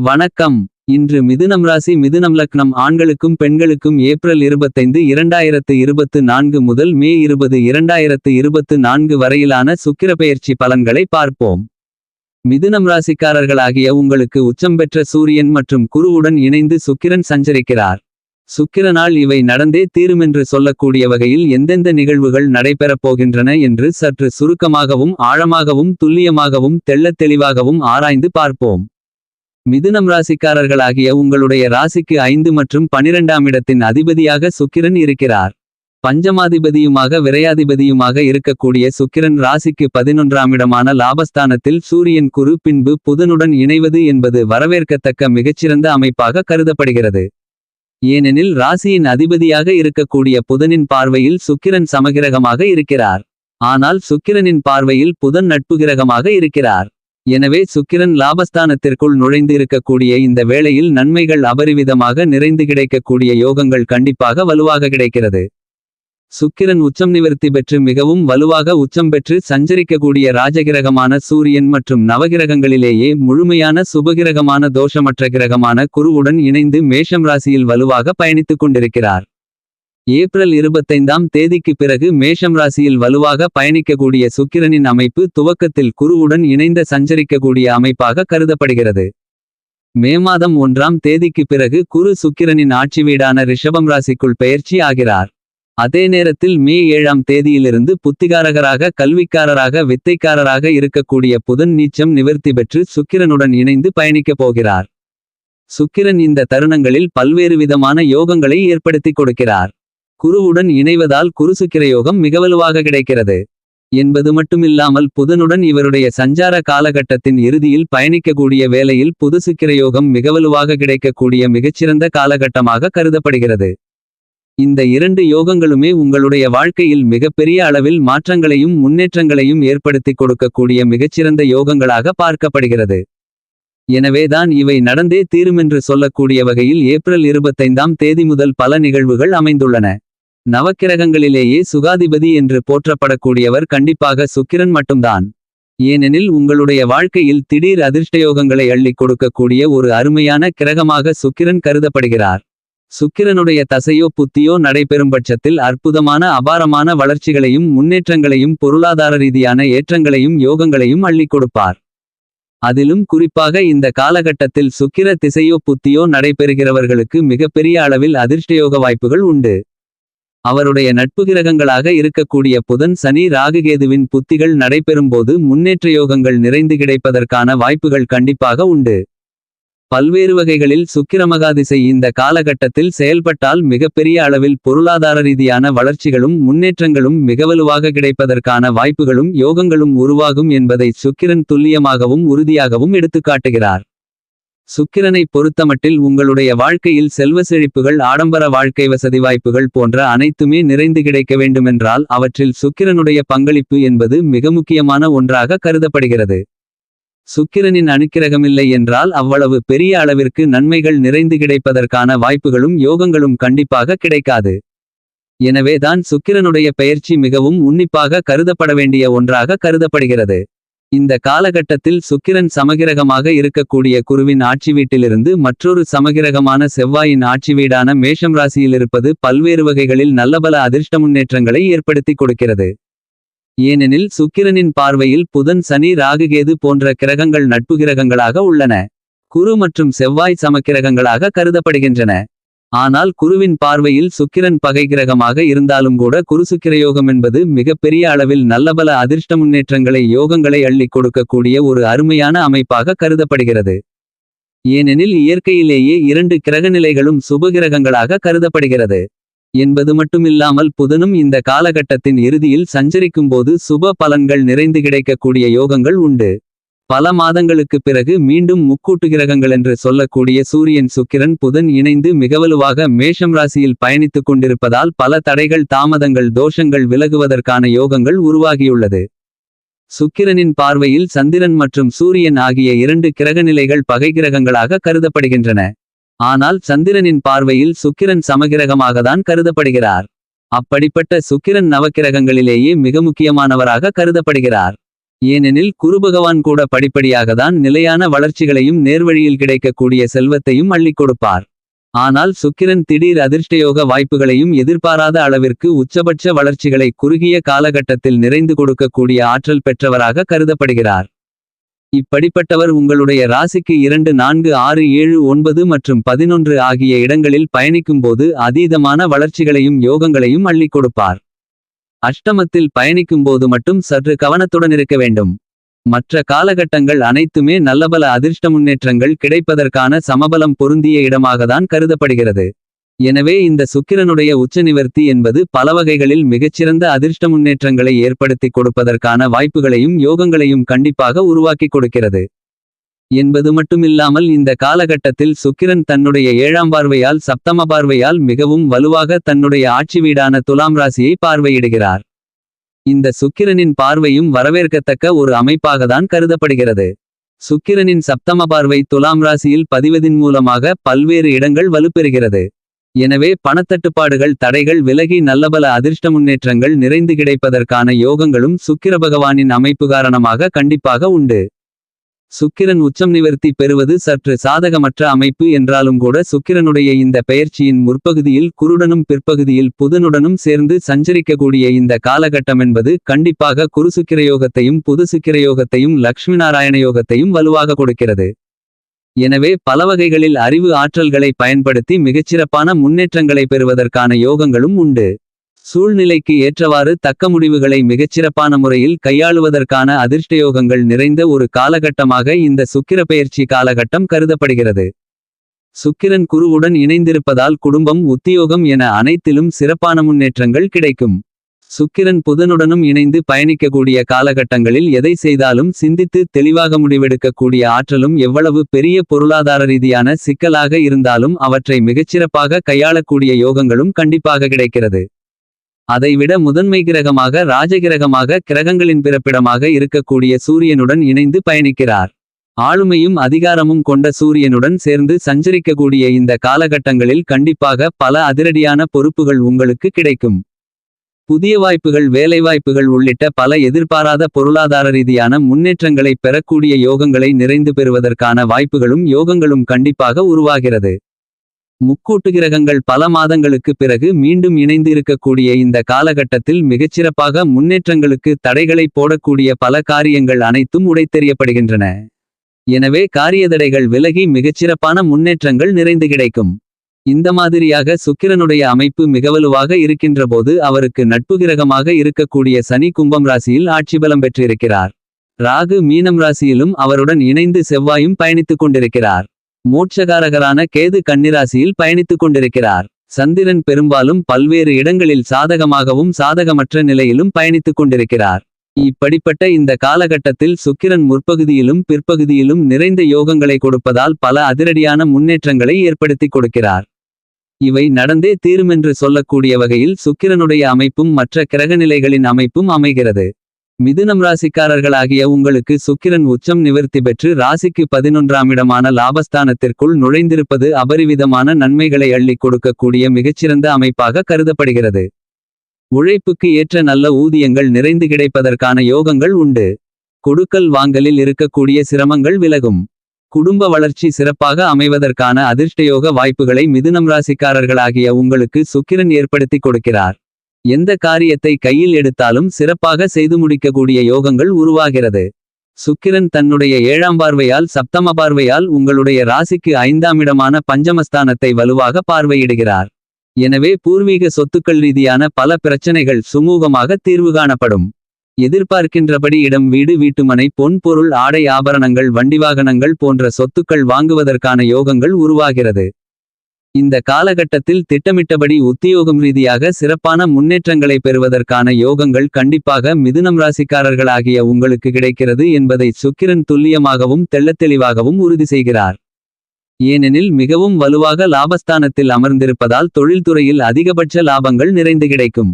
வணக்கம். இன்று மிதுனம் ராசி மிதுனம் லக்னம் ஆண்களுக்கும் பெண்களுக்கும் ஏப்ரல் இருபத்தைந்து இரண்டாயிரத்து இருபத்து நான்கு முதல் மே இருபது இரண்டாயிரத்து இருபத்து நான்கு வரையிலான சுக்கிரபெயர்ச்சி பலன்களை பார்ப்போம். மிதுனம் ராசிக்காரர்களாகிய உங்களுக்கு உச்சம் பெற்ற சூரியன் மற்றும் குருவுடன் இணைந்து சுக்கிரன் சஞ்சரிக்கிறார். சுக்கிரனால் இவை நடந்தே தீருமென்று சொல்லக்கூடிய வகையில் எந்தெந்த நிகழ்வுகள் நடைபெறப் போகின்றன என்று சற்று சுருக்கமாகவும் ஆழமாகவும் துல்லியமாகவும் தெள்ளத் தெளிவாகவும் ஆராய்ந்து பார்ப்போம். மிதுனம் ராசிக்காரர்களாகிய உங்களுடைய ராசிக்கு ஐந்து மற்றும் பனிரெண்டாம் இடத்தின் அதிபதியாக சுக்கிரன் இருக்கிறார். பஞ்சமாதிபதியுமாக விரையாதிபதியுமாக இருக்கக்கூடிய சுக்கிரன் ராசிக்கு பதினொன்றாம் இடமான லாபஸ்தானத்தில் சூரியன் குரு பின்பு புதனுடன் இணைவது என்பது வரவேற்கத்தக்க மிகச்சிறந்த அமைப்பாக கருதப்படுகிறது. ஏனெனில் ராசியின் அதிபதியாக இருக்கக்கூடிய புதனின் பார்வையில் சுக்கிரன் சமகிரகமாக இருக்கிறார். ஆனால் சுக்கிரனின் பார்வையில் புதன் நட்பு கிரகமாக இருக்கிறார். எனவே சுக்கிரன் லாபஸ்தானத்திற்குள் நுழைந்து இருக்கக்கூடிய இந்த வேளையில் நன்மைகள் அபரிவிதமாக நிறைந்து கிடைக்கக்கூடிய யோகங்கள் கண்டிப்பாக வலுவாக கிடைக்கிறது. சுக்கிரன் உச்சம் நிவர்த்தி பெற்று மிகவும் வலுவாக உச்சம் பெற்று சஞ்சரிக்கக்கூடிய ராஜகிரகமான சூரியன் மற்றும் நவகிரகங்களிலேயே முழுமையான சுபகிரகமான தோஷமற்ற கிரகமான குருவுடன் இணைந்து மேஷம் ராசியில் வலுவாக பயணித்துக் கொண்டிருக்கிறார். ஏப்ரல் இருபத்தைந்தாம் தேதிக்கு பிறகு மேஷம் ராசியில் வலுவாக பயணிக்கக்கூடிய சுக்கிரனின் அமைப்பு துவக்கத்தில் குருவுடன் இணைந்த சஞ்சரிக்கக்கூடிய அமைப்பாக கருதப்படுகிறது. மே மாதம் ஒன்றாம் தேதிக்கு பிறகு குரு சுக்கிரனின் ஆட்சி வீடான ரிஷபம் ராசிக்குள் பெயர்ச்சி ஆகிறார். அதே நேரத்தில் மே ஏழாம் தேதியிலிருந்து புத்திகாரகராக கல்விக்காரராக வித்தைக்காரராக இருக்கக்கூடிய புதன் நீச்சம் நிவர்த்தி பெற்று சுக்கிரனுடன் இணைந்து பயணிக்கப் போகிறார். சுக்கிரன் இந்த தருணங்களில் பல்வேறு விதமான யோகங்களை ஏற்படுத்திக் கொடுக்கிறார். குருவுடன் இணைவதால் குருசுக்கிரயோகம் மிகவலுவாக மிக வலுவாக கிடைக்கிறது. என்பது மட்டுமில்லாமல் புதனுடன் இவருடைய சஞ்சார காலகட்டத்தின் இறுதியில் பயணிக்கக்கூடிய வேளையில் புது சுக்கிரயோகம் மிகவலுவாக கிடைக்கக்கூடிய மிகச்சிறந்த காலகட்டமாக கருதப்படுகிறது. இந்த இரண்டு யோகங்களுமே உங்களுடைய வாழ்க்கையில் மிகப்பெரிய அளவில் மாற்றங்களையும் முன்னேற்றங்களையும் ஏற்படுத்திக் கொடுக்கக்கூடிய மிகச்சிறந்த யோகங்களாக பார்க்கப்படுகிறது. எனவேதான் இவை நடந்தே தீருமென்று சொல்லக்கூடிய வகையில் ஏப்ரல் இருபத்தைந்தாம் தேதி முதல் பல நிகழ்வுகள் அமைந்துள்ளன. நவக்கிரகங்களிலேயே சுகாதிபதி என்று போற்றப்படக்கூடியவர் கண்டிப்பாக சுக்கிரன் மட்டும்தான். ஏனெனில் உங்களுடைய வாழ்க்கையில் திடீர் அதிர்ஷ்டயோகங்களை அள்ளி கொடுக்கக்கூடிய ஒரு அருமையான கிரகமாக சுக்கிரன் கருதப்படுகிறார். சுக்கிரனுடைய தசையோ புத்தியோ நடைபெறும் பட்சத்தில் அற்புதமான அபாரமான வளர்ச்சிகளையும் முன்னேற்றங்களையும் பொருளாதார ரீதியான ஏற்றங்களையும் யோகங்களையும் அள்ளிக் கொடுப்பார். அதிலும் குறிப்பாக இந்த காலகட்டத்தில் சுக்கிர திசையோ புத்தியோ நடைபெறுகிறவர்களுக்கு மிகப்பெரிய அளவில் அதிர்ஷ்டயோக வாய்ப்புகள் உண்டு. அவருடைய நட்பு கிரகங்களாக இருக்கக்கூடிய புதன் சனி ராகுகேதுவின் புத்திகள் நடைபெறும்போது முன்னேற்ற யோகங்கள் நிறைந்து கிடைப்பதற்கான வாய்ப்புகள் கண்டிப்பாக உண்டு. பல்வேறு வகைகளில் சுக்கிரமகாதிசை இந்த காலகட்டத்தில் செயல்பட்டால் மிகப்பெரிய அளவில் பொருளாதார ரீதியான வளர்ச்சிகளும் முன்னேற்றங்களும் மிகவலுவாக கிடைப்பதற்கான வாய்ப்புகளும் யோகங்களும் உருவாகும் என்பதை சுக்கிரன் துல்லியமாகவும் உறுதியாகவும் எடுத்துக்காட்டுகிறார். சுக்கிரனை பொறுத்தமட்டில் உங்களுடைய வாழ்க்கையில் செல்வ செழிப்புகள் ஆடம்பர வாழ்க்கை வசதி வாய்ப்புகள் போன்ற அனைத்துமே நிறைந்து கிடைக்க வேண்டுமென்றால் அவற்றில் சுக்கிரனுடைய பங்களிப்பு என்பது மிக முக்கியமான ஒன்றாக கருதப்படுகிறது. சுக்கிரனின் அணுக்கிரகமில்லை என்றால் அவ்வளவு பெரிய அளவிற்கு நன்மைகள் நிறைந்து கிடைப்பதற்கான வாய்ப்புகளும் யோகங்களும் கண்டிப்பாக கிடைக்காது. எனவேதான் சுக்கிரனுடைய பெயர்ச்சி மிகவும் உன்னிப்பாக கருதப்பட வேண்டிய ஒன்றாக கருதப்படுகிறது. இந்த காலகட்டத்தில் சுக்கிரன் சமகிரகமாக இருக்கக்கூடிய குருவின் ஆட்சி வீட்டிலிருந்து மற்றொரு சமகிரகமான செவ்வாயின் ஆட்சி வீடான மேஷம் ராசியில் இருப்பது பல்வேறு வகைகளில் நல்லபல அதிர்ஷ்ட முன்னேற்றங்களை ஏற்படுத்திக் கொடுக்கிறது. ஏனெனில் சுக்கிரனின் பார்வையில் புதன் சனி ராகுகேது போன்ற கிரகங்கள் நட்பு கிரகங்களாக உள்ளன. குரு மற்றும் செவ்வாய் சமக்கிரகங்களாக கருதப்படுகின்றன. ஆனால் குருவின் பார்வையில் சுக்கிரன் பகை கிரகமாக இருந்தாலும் கூட குருசுக்கிரயோகம் என்பது மிகப்பெரிய அளவில் நல்லபல அதிர்ஷ்ட முன்னேற்றங்களை யோகங்களை அள்ளிக் கொடுக்கக்கூடிய ஒரு அருமையான அமைப்பாக கருதப்படுகிறது. ஏனெனில் இயற்கையிலேயே இரண்டு கிரகநிலைகளும் சுபகிரகங்களாக கருதப்படுகிறது. என்பது மட்டுமில்லாமல் புதனும் இந்த காலகட்டத்தின் இறுதியில் சஞ்சரிக்கும்போது சுப பலன்கள் நிறைந்து கிடைக்கக்கூடிய யோகங்கள் உண்டு. பல மாதங்களுக்குப் பிறகு மீண்டும் முக்கூட்டு கிரகங்கள் என்று சொல்லக்கூடிய சூரியன் சுக்கிரன் புதன் இணைந்து மிகவலுவாக மேஷம் ராசியில் பயணித்துக் கொண்டிருப்பதால் பல தடைகள் தாமதங்கள் தோஷங்கள் விலகுவதற்கான யோகங்கள் உருவாகியுள்ளது. சுக்கிரனின் பார்வையில் சந்திரன் மற்றும் சூரியன் ஆகிய இரண்டு கிரகநிலைகள் பகை கிரகங்களாக கருதப்படுகின்றன. ஆனால் சந்திரனின் பார்வையில் சுக்கிரன் சமகிரகமாகத்தான் கருதப்படுகிறார். அப்படிப்பட்ட சுக்கிரன் நவக்கிரகங்களிலேயே மிக முக்கியமானவராக கருதப்படுகிறார். ஏனெனில் குருபகவான் கூட படிப்படியாகத்தான் நிலையான வளர்ச்சிகளையும் நேர்வழியில் கிடைக்கக்கூடிய செல்வத்தையும் அள்ளிக் கொடுப்பார். ஆனால் சுக்கிரன் திடீர் அதிர்ஷ்டயோக வாய்ப்புகளையும் எதிர்பாராத அளவிற்கு உச்சபட்ச வளர்ச்சிகளை குறுகிய காலகட்டத்தில் நிறைந்து கொடுக்கக்கூடிய ஆற்றல் பெற்றவராக கருதப்படுகிறார். இப்படிப்பட்டவர் உங்களுடைய ராசிக்கு இரண்டு நான்கு ஆறு ஏழு ஒன்பது மற்றும் பதினொன்று ஆகிய இடங்களில் பயணிக்கும்போது அதீதமான வளர்ச்சிகளையும் யோகங்களையும் அள்ளிக் கொடுப்பார். அஷ்டமத்தில் பயணிக்கும்போது மட்டும் சற்று கவனத்துடன் இருக்க வேண்டும். மற்ற காலகட்டங்கள் அனைத்துமே நல்லபல அதிர்ஷ்ட முன்னேற்றங்கள் கிடைப்பதற்கான சமபலம் பொருந்திய இடமாகத்தான் கருதப்படுகிறது. எனவே இந்த சுக்கிரனுடைய உச்ச நிவர்த்தி என்பது பல வகைகளில் மிகச்சிறந்த அதிர்ஷ்ட முன்னேற்றங்களை ஏற்படுத்திக் கொடுப்பதற்கான வாய்ப்புகளையும் யோகங்களையும் கண்டிப்பாக உருவாக்கிக் கொடுக்கிறது. என்பது மட்டுமில்லாமல் இந்த காலகட்டத்தில் சுக்கிரன் தன்னுடைய ஏழாம் பார்வையால் சப்தம பார்வையால் மிகவும் வலுவாக தன்னுடைய ஆட்சி வீடான துலாம் ராசியை பார்வையிடுகிறார். இந்த சுக்கிரனின் பார்வையும் வரவேற்கத்தக்க ஒரு அமைப்பாகத்தான் கருதப்படுகிறது. சுக்கிரனின் சப்தம பார்வை துலாம் ராசியில் பதிவதின் மூலமாக பல்வேறு இடங்கள் வலுப்பெறுகிறது. எனவே பணத்தட்டுப்பாடுகள் தடைகள் விலகி நல்லபல அதிர்ஷ்ட முன்னேற்றங்கள் நிறைந்து கிடைப்பதற்கான யோகங்களும் சுக்கிர பகவானின் அமைப்பு காரணமாக கண்டிப்பாக உண்டு. சுக்கிரன் உச்சம் நிவர்த்தி பெறுவது சற்று சாதகமற்ற அமைப்பு என்றாலும் கூட சுக்கிரனுடைய இந்த பெயர்ச்சியின் முற்பகுதியில் குருடனும் பிற்பகுதியில் புதனுடனும் சேர்ந்து சஞ்சரிக்கக்கூடிய இந்த காலகட்டம் என்பது கண்டிப்பாக குருசுக்கிர யோகத்தையும் புது சுக்கிரயோகத்தையும் லக்ஷ்மி நாராயண யோகத்தையும் வலுவாக கொடுக்கிறது. எனவே பலவகைகளில் அறிவு ஆற்றல்களை பயன்படுத்தி மிகச்சிறப்பான முன்னேற்றங்களை பெறுவதற்கான யோகங்களும் உண்டு. சூழ்நிலைக்கு ஏற்றவாறு தக்க முடிவுகளை மிகச்சிறப்பான முறையில் கையாளுவதற்கான அதிர்ஷ்டயோகங்கள் நிறைந்த ஒரு காலகட்டமாக இந்த சுக்கிர பெயர்ச்சி காலகட்டம் கருதப்படுகிறது. சுக்கிரன் குருவுடன் இணைந்திருப்பதால் குடும்பம் உத்தியோகம் என அனைத்திலும் சிறப்பான முன்னேற்றங்கள் கிடைக்கும். சுக்கிரன் புதனுடனும் இணைந்து பயணிக்கக்கூடிய காலகட்டங்களில் எதை செய்தாலும் சிந்தித்து தெளிவாக முடிவெடுக்கக்கூடிய ஆற்றலும் எவ்வளவு பெரிய பொருளாதார ரீதியான சிக்கலாக இருந்தாலும் அவற்றை மிகச்சிறப்பாக கையாளக்கூடிய யோகங்களும் கண்டிப்பாக கிடைக்கிறது. அதைவிட முதன்மை கிரகமாக ராஜகிரகமாக கிரகங்களின் பிறப்பிடமாக இருக்கக்கூடிய சூரியனுடன் இணைந்து பயணிக்கிறார். ஆளுமையும் அதிகாரமும் கொண்ட சூரியனுடன் சேர்ந்து சஞ்சரிக்கக்கூடிய இந்த காலகட்டங்களில் கண்டிப்பாக பல அதிரடியான பொறுப்புகள் உங்களுக்கு கிடைக்கும். புதிய வாய்ப்புகள் வேலைவாய்ப்புகள் உள்ளிட்ட பல எதிர்பாராத பொருளாதார ரீதியான முன்னேற்றங்களை பெறக்கூடிய யோகங்களை நிறைந்து பெறுவதற்கான வாய்ப்புகளும் யோகங்களும் கண்டிப்பாக உருவாகிறது. முக்கூட்டு கிரகங்கள் பல மாதங்களுக்கு பிறகு மீண்டும் இணைந்து இருக்கக்கூடிய இந்த காலகட்டத்தில் மிகச்சிறப்பாக முன்னேற்றங்களுக்கு தடைகளை போடக்கூடிய பல காரியங்கள் அனைத்தும் உடைத்தெறியப்படுகின்றன. எனவே காரியதடைகள் விலகி மிகச்சிறப்பான முன்னேற்றங்கள் நிறைந்து கிடைக்கும். இந்த மாதிரியாக சுக்கிரனுடைய அமைப்பு மிகவலுவாக இருக்கின்றபோது அவருக்கு நட்பு கிரகமாக இருக்கக்கூடிய சனி கும்பம் ராசியில் ஆட்சிபலம் பெற்றிருக்கிறார். ராகு மீனம் ராசியிலும் அவருடன் இணைந்து செவ்வாயும் பயணித்துக் கொண்டிருக்கிறார். மோட்சகாரகரான கேது கன்னிராசியில் பயணித்துக் கொண்டிருக்கிறார். சந்திரன் பெரும்பாலும் பல்வேறு இடங்களில் சாதகமாகவும் சாதகமற்ற நிலையிலும் பயணித்துக் கொண்டிருக்கிறார். இப்படிப்பட்ட இந்த காலகட்டத்தில் சுக்கிரன் முற்பகுதியிலும் பிற்பகுதியிலும் நிறைந்த யோகங்களை கொடுப்பதால் பல அதிரடியான முன்னேற்றங்களை ஏற்படுத்திக் கொடுக்கிறார். இவை நடந்தே தீருமென்று சொல்லக்கூடிய வகையில் சுக்கிரனுடைய அமைப்பும் மற்ற கிரகநிலைகளின் அமைப்பும் அமைகிறது. மிதுனம் ராசிக்காரர்களாகிய உங்களுக்கு சுக்கிரன் உச்சம் நிவர்த்தி பெற்று ராசிக்கு பதினொன்றாம் இடமான லாபஸ்தானத்திற்குள் நுழைந்திருப்பது அபரிவிதமான நன்மைகளை அள்ளிக் கொடுக்கக்கூடிய மிகச்சிறந்த அமைப்பாக கருதப்படுகிறது. உழைப்புக்கு ஏற்ற நல்ல ஊதியங்கள் நிறைந்து கிடைப்பதற்கான யோகங்கள் உண்டு. கொடுக்கல் வாங்கலில் இருக்கக்கூடிய சிரமங்கள் விலகும். குடும்ப வளர்ச்சி சிறப்பாக அமைவதற்கான அதிர்ஷ்டயோக வாய்ப்புகளை மிதுனம் ராசிக்காரர்களாகிய உங்களுக்கு சுக்கிரன் ஏற்படுத்தி கொடுக்கிறார். எந்த காரியத்தை கையில் எடுத்தாலும் சிறப்பாக செய்து முடிக்கக்கூடிய யோகங்கள் உருவாகிறது. சுக்கிரன் தன்னுடைய ஏழாம் பார்வையால் சப்தம பார்வையால் உங்களுடைய ராசிக்கு ஐந்தாம் இடமான பஞ்சமஸ்தானத்தை வலுவாக பார்வையிடுகிறார். எனவே பூர்வீக சொத்துக்கள் ரீதியான பல பிரச்சனைகள் சுமூகமாக தீர்வு காணப்படும். எதிர்பார்க்கின்றபடி இடம் வீடு வீட்டுமனை பொன் பொருள் ஆடை ஆபரணங்கள் வண்டி வாகனங்கள் போன்ற சொத்துக்கள் வாங்குவதற்கான யோகங்கள் உருவாகிறது. இந்த காலகட்டத்தில் திட்டமிட்டபடி உத்தியோகம் ரீதியாக சிறப்பான முன்னேற்றங்களை பெறுவதற்கான யோகங்கள் கண்டிப்பாக மிதுனம் ராசிக்காரர்களாகிய உங்களுக்கு கிடைக்கிறது என்பதை சுக்கிரன் துல்லியமாகவும் தெள்ளத்தெளிவாகவும் உறுதி செய்கிறார். ஏனெனில் மிகவும் வலுவாக லாபஸ்தானத்தில் அமர்ந்திருப்பதால் தொழில்துறையில் அதிகபட்ச லாபங்கள் நிறைந்து கிடைக்கும்.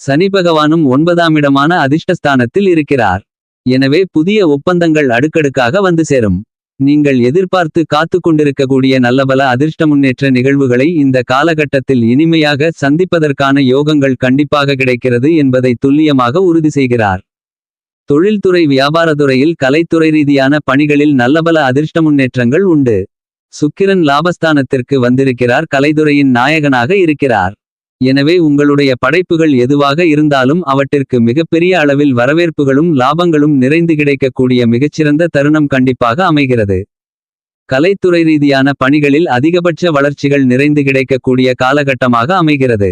சனி பகவானும் ஒன்பதாம் இடமான அதிர்ஷ்டஸ்தானத்தில் இருக்கிறார். எனவே புதிய ஒப்பந்தங்கள் அடுக்கடுக்காக வந்து சேரும். நீங்கள் எதிர்பார்த்து காத்து கொண்டிருக்கக்கூடிய நல்லபல அதிர்ஷ்ட முன்னேற்ற நிகழ்வுகளை இந்த காலகட்டத்தில் இனிமையாக சந்திப்பதற்கான யோகங்கள் கண்டிப்பாக கிடைக்கிறது என்பதை துல்லியமாக உறுதி செய்கிறார். தொழில்துறை வியாபாரத்துறையில் கலைத்துறை ரீதியான பணிகளில் நல்லபல அதிர்ஷ்ட முன்னேற்றங்கள் உண்டு. சுக்கிரன் லாபஸ்தானத்திற்கு வந்திருக்கிறார். கலைத்துறையின் நாயகனாக இருக்கிறார். எனவே உங்களுடைய படைப்புகள் எதுவாக இருந்தாலும் அவற்றிற்கு மிகப்பெரிய அளவில் வரவேற்புகளும் லாபங்களும் நிறைந்து கிடைக்கக்கூடிய மிகச்சிறந்த தருணம் கண்டிப்பாக அமைகிறது. கலைத்துறை ரீதியான பணிகளில் அதிகபட்ச வளர்ச்சிகள் நிறைந்து கிடைக்கக்கூடிய காலகட்டமாக அமைகிறது.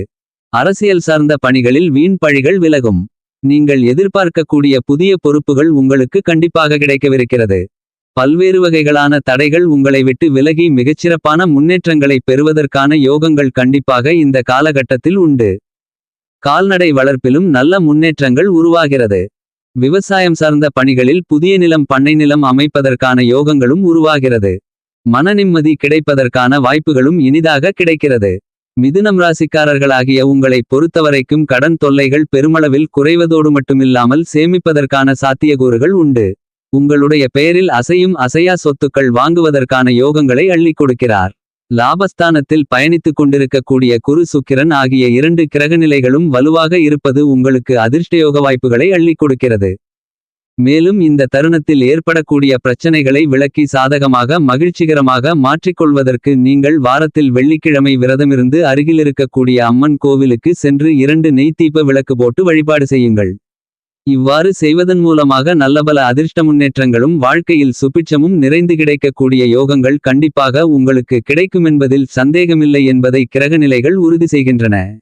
அரசியல் சார்ந்த பணிகளில் வீண் பழிகள் விலகும். நீங்கள் எதிர்பார்க்கக்கூடிய புதிய பொறுப்புகள் உங்களுக்கு கண்டிப்பாக கிடைக்கவிருக்கிறது. பல்வேறு வகைகளான தடைகள் உங்களை விட்டு விலகி மிகச்சிறப்பான முன்னேற்றங்களை பெறுவதற்கான யோகங்கள் கண்டிப்பாக இந்த காலகட்டத்தில் உண்டு. கால்நடை வளர்ப்பிலும் நல்ல முன்னேற்றங்கள் உருவாகிறது. விவசாயம் சார்ந்த பணிகளில் புதிய நிலம் பண்ணை நிலம் அமைப்பதற்கான யோகங்களும் உருவாகிறது. மன நிம்மதி கிடைப்பதற்கான வாய்ப்புகளும் இனிதாக கிடைக்கிறது. மிதுனம் ராசிக்காரர்களாகிய உங்களை பொறுத்தவரைக்கும் கடன் தொல்லைகள் பெருமளவில் குறைவதோடு மட்டுமில்லாமல் சேமிப்பதற்கான சாத்தியக்கூறுகள் உண்டு. உங்களுடைய பெயரில் அசையும் அசையா சொத்துக்கள் வாங்குவதற்கான யோகங்களை அள்ளி கொடுக்கிறார். லாபஸ்தானத்தில் பயணித்துக் கொண்டிருக்கக்கூடிய குரு சுக்கிரன் ஆகிய இரண்டு கிரகநிலைகளும் வலுவாக இருப்பது உங்களுக்கு அதிர்ஷ்டயோக வாய்ப்புகளை அள்ளி கொடுக்கிறது. மேலும் இந்த தருணத்தில் ஏற்படக்கூடிய பிரச்சனைகளை விளக்கி சாதகமாக மகிழ்ச்சிகரமாக மாற்றிக்கொள்வதற்கு நீங்கள் வாரத்தில் வெள்ளிக்கிழமை விரதமிருந்து அருகிலிருக்கக்கூடிய அம்மன் கோவிலுக்கு சென்று இரண்டு நெய்த்தீப விளக்கு போட்டு வழிபாடு செய்யுங்கள். இவ்வாறு செய்வதன் மூலமாக நல்லபல அதிர்ஷ்ட முன்னேற்றங்களும் வாழ்க்கையில் சுபிட்சமும் நிறைந்து கிடைக்கக்கூடிய யோகங்கள் கண்டிப்பாக உங்களுக்கு கிடைக்குமென்பதில் சந்தேகமில்லை என்பதை கிரகநிலைகள் உறுதி செய்கின்றன.